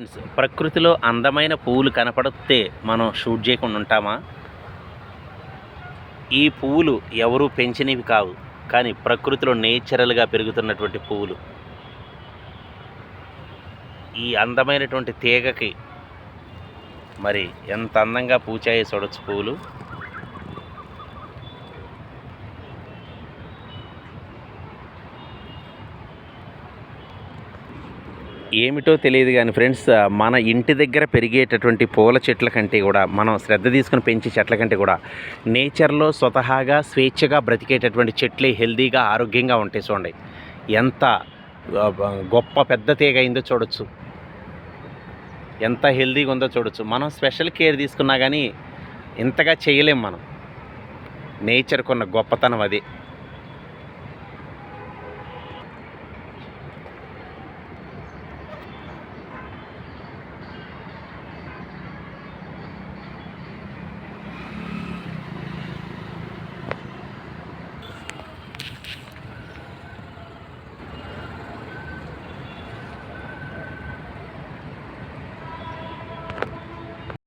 Friends ప్రకృతిలో అందమైన పువ్వులు కనపడితే మనం షూట్ చేయకుండా ఉంటామా? ఈ పువ్వులు ఎవరు పెంచినవి కావు కానీ ప్రకృతిలో నేచురల్గా పెరుగుతున్నటువంటి పువ్వులు. ఈ అందమైనటువంటి తీగకి మరి ఎంత అందంగా పూచాయి చూడొచ్చు పువ్వులు. ఏమిటో తెలియదు కానీ ఫ్రెండ్స్ మన ఇంటి దగ్గర పెరిగేటటువంటి పూల చెట్ల కంటే కూడా మనం శ్రద్ధ తీసుకుని పెంచే చెట్ల కంటే కూడా నేచర్లో స్వతహాగా స్వేచ్ఛగా బ్రతికేటటువంటి చెట్లే హెల్దీగా ఆరోగ్యంగా ఉంటాయి చూడండి. ఎంత గొప్ప పెద్ద తీగ అయిందో చూడొచ్చు. ఎంత హెల్దీగా ఉందో చూడొచ్చు. మనం స్పెషల్ కేర్ తీసుకున్నా కానీ ఇంతగా చేయలేం మనం. నేచర్కున్న గొప్పతనం అది.